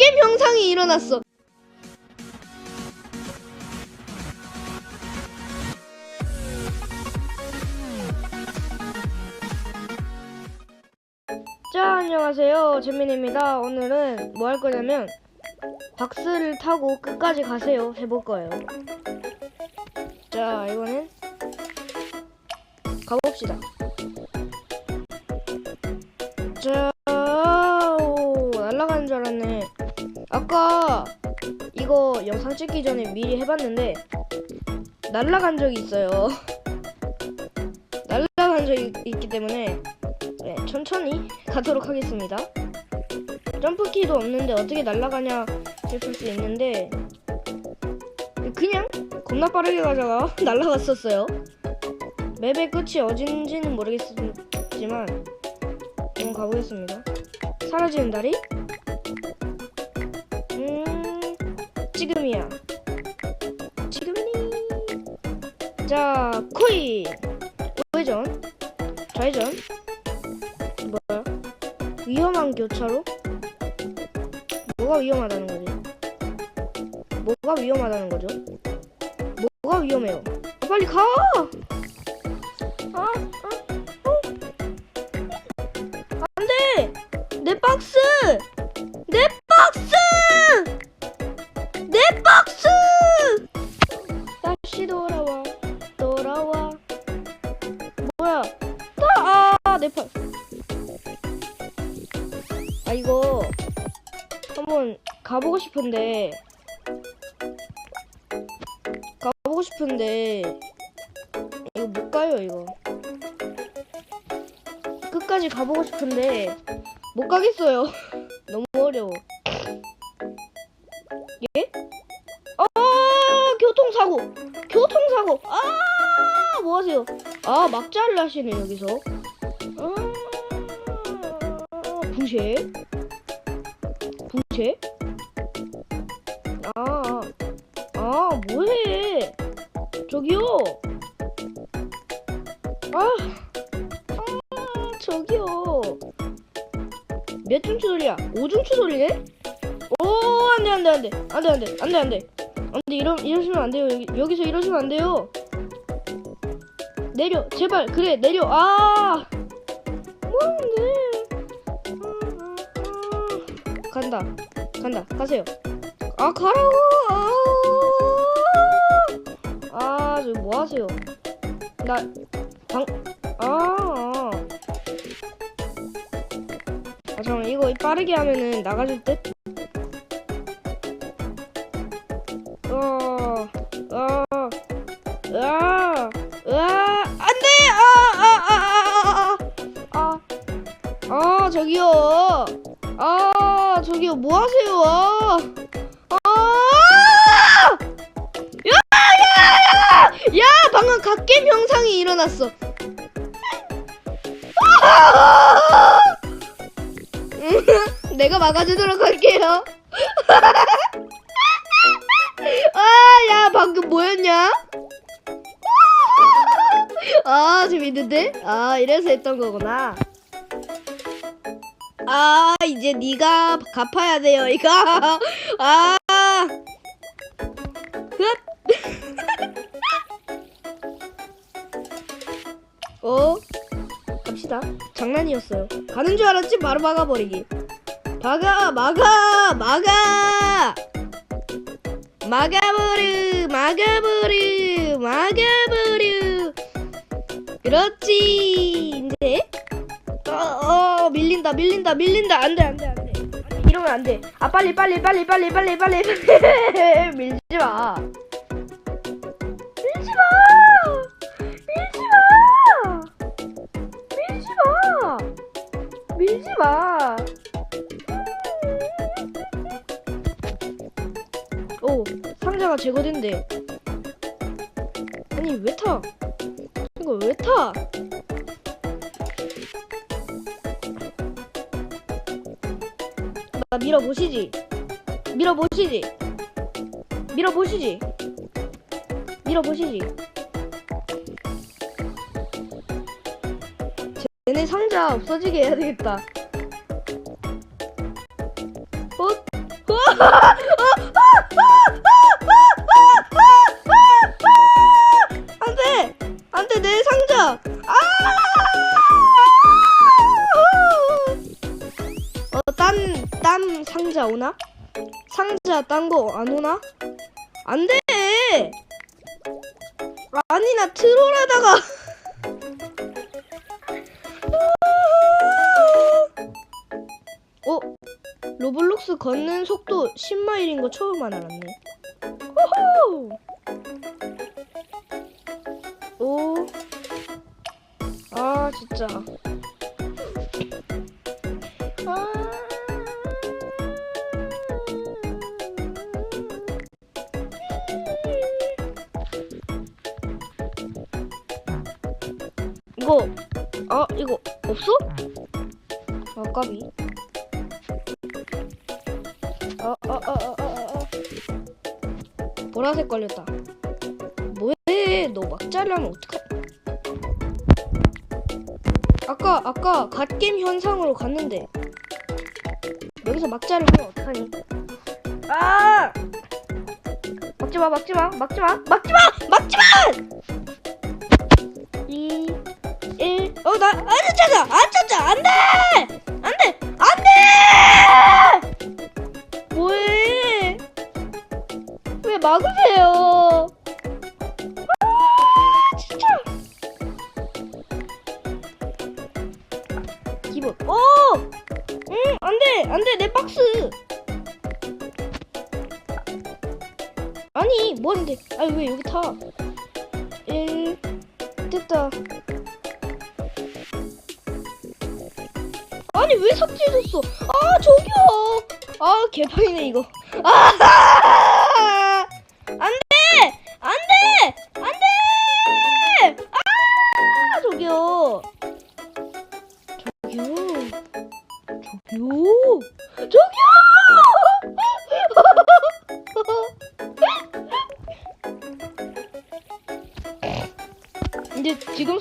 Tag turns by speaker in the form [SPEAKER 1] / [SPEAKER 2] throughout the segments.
[SPEAKER 1] 갓겜 현상이 일어났어. 자, 안녕하세요. 재민입니다. 오늘은 뭐 할 거냐면 박스를 타고 끝까지 가세요. 해볼 거예요. 자, 이거는 가봅시다. 자, 아까 이거 영상 찍기 전에 미리 해봤는데 날아간 적이 있어요. 날아간 적이 있기 때문에 네, 천천히 가도록 하겠습니다. 점프키도 없는데 어떻게 날아가냐 싶을 수 있는데 그냥 겁나 빠르게 가다가 날아갔었어요. 맵의 끝이 어딘지는 모르겠지만 한번 가보겠습니다. 사라지는 다리? 지금이야. 지금이니. 자, 코인. 우회전. 좌회전. 뭐야? 위험한 교차로? 뭐가 위험하다는 거지? 뭐가 위험하다는 거죠? 뭐가 위험해요? 빨리 가! 아, 아, 어? 안 돼! 내 박스! 싶은데. 가보고 싶은데. 이거 못 가요, 이거. 끝까지 가보고 싶은데. 못 가겠어요. 너무 어려워. 예? 아, 교통사고! 교통사고! 아, 뭐 하세요? 아, 막자를 하시네, 여기서. 아, 부쉐? 부쉐? 저기요! 아, 아, 저기요. 몇 중추 소리야? 5중추 소리네? 오, 안 돼, 안 돼, 안 돼. 안 돼, 안 돼, 안 돼, 안 돼. 안 돼, 이러, 이러시면 안 돼요. 여기, 여기서 이러시면 안 돼요. 내려, 제발, 그래, 내려. 아! 뭔데? 간다, 간다, 가세요. 아, 가라고! 아, 아, 저기 뭐 하세요? 나, 방, 아, 아. 아 잠깐 이거 빠르게 하면은 나가줄 듯? 어, 어, 아, 아, 안돼! 아, 아, 아, 아, 아, 아, 아, 저기요, 아, 저기요, 뭐 하세요? 방금 갓겜 현상이 일어났어. 아! 내가 막아주도록 할게요. 아, 야, 방금 뭐였냐? 아, 재밌는데? 아, 이래서 했던 거구나. 아, 이제 네가 갚아야 돼요, 이거. 아. 어? 갑시다. 장난이었어요. 가는 줄 알았지? 바로 막아버리기. 막아, 막아, 막아! 막아버려, 막아버려, 막아버려. 그렇지. 이제. 어, 어, 밀린다, 밀린다, 밀린다. 안 돼, 안 돼, 안 돼. 이러면 안 돼. 아, 빨리, 빨리, 빨리, 빨리, 빨리, 빨리. 밀지 마. 마! 오, 상자가 제거된대. 아니, 왜 타? 이거 왜 타? 나 밀어보시지. 밀어보시지. 밀어보시지. 밀어보시지. 쟤네 상자 없어지게 해야 되겠다. 안돼 안돼 내 상자 아! 어딴딴 상자 오나? 상자 딴 거 안 오나? 안돼 아니 나 트롤하다가 로블록스 걷는 속도 10마일인 거 처음 알았네. 호호! 오. 아, 진짜. 아. 이거, 아, 이거 없어? 아, 까비. 어, 어, 어, 어, 어, 어. 보라색 걸렸다. 뭐해? 너 막자려면 어떡하? 아까 아까 갓겜 현상으로 갔는데 여기서 막자를 하면 어떡하니? 아! 막지 마, 막지 마, 막지 마, 막지 마, 막지 마! 2, 1, 어, 나, 아, 찾아, 아, 찾아, 안 돼! 안 돼! 아니, 뭐 하는데? 아니, 왜 여기 타? 1, 됐다. 아니, 왜 삭제해줬어? 아, 저기요. 아, 개판이네, 이거. 아!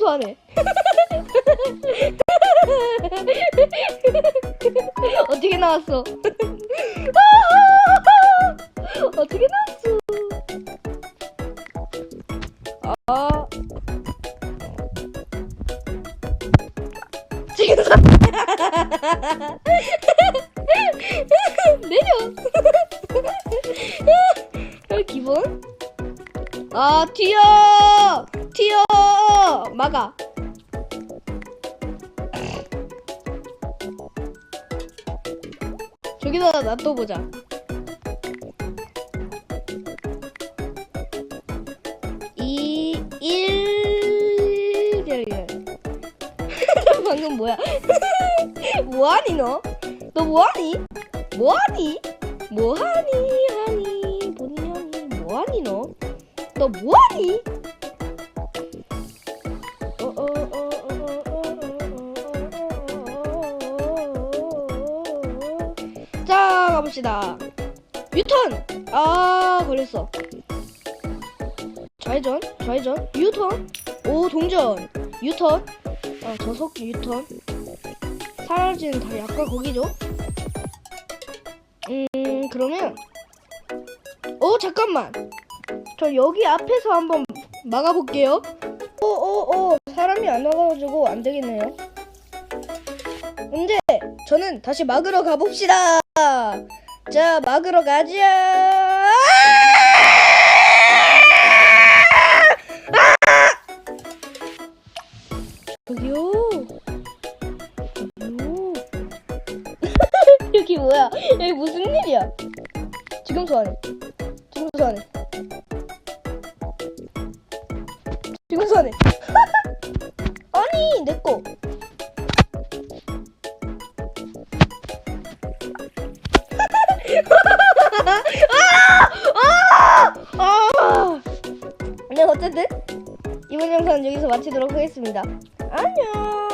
[SPEAKER 1] 소환해. 어떻게 나왔어? 어떻게 나왔어? 아. 지금 사... 내려. 어, 기본. 아! 튀어! 막아. 저기다 놔둬보자. 방금 뭐야? 뭐하니, 너? 너 뭐하니? 뭐하니? 뭐하니, 하니, 하니, 뭐하니, 너? 너 뭐하니? 가봅시다. 유턴! 아, 걸렸어. 좌회전, 좌회전, 유턴. 오, 동전. 유턴. 아, 저속 유턴. 사라지는 다리 아까 거기죠? 음, 그러면 어, 잠깐만. 저 여기 앞에서 한번 막아볼게요. 오, 오, 오, 사람이 안 와가지고 안 되겠네요. 근데 저는 다시 막으러 가봅시다. 자, 막으러 가자. 저기요. 저기요. 여기 뭐야? 여기 무슨 일이야? 지금 소환해. 지금 소환해. 지금 소환해. 아니, 내 거. 이번 영상은 여기서 마치도록 하겠습니다. 안녕!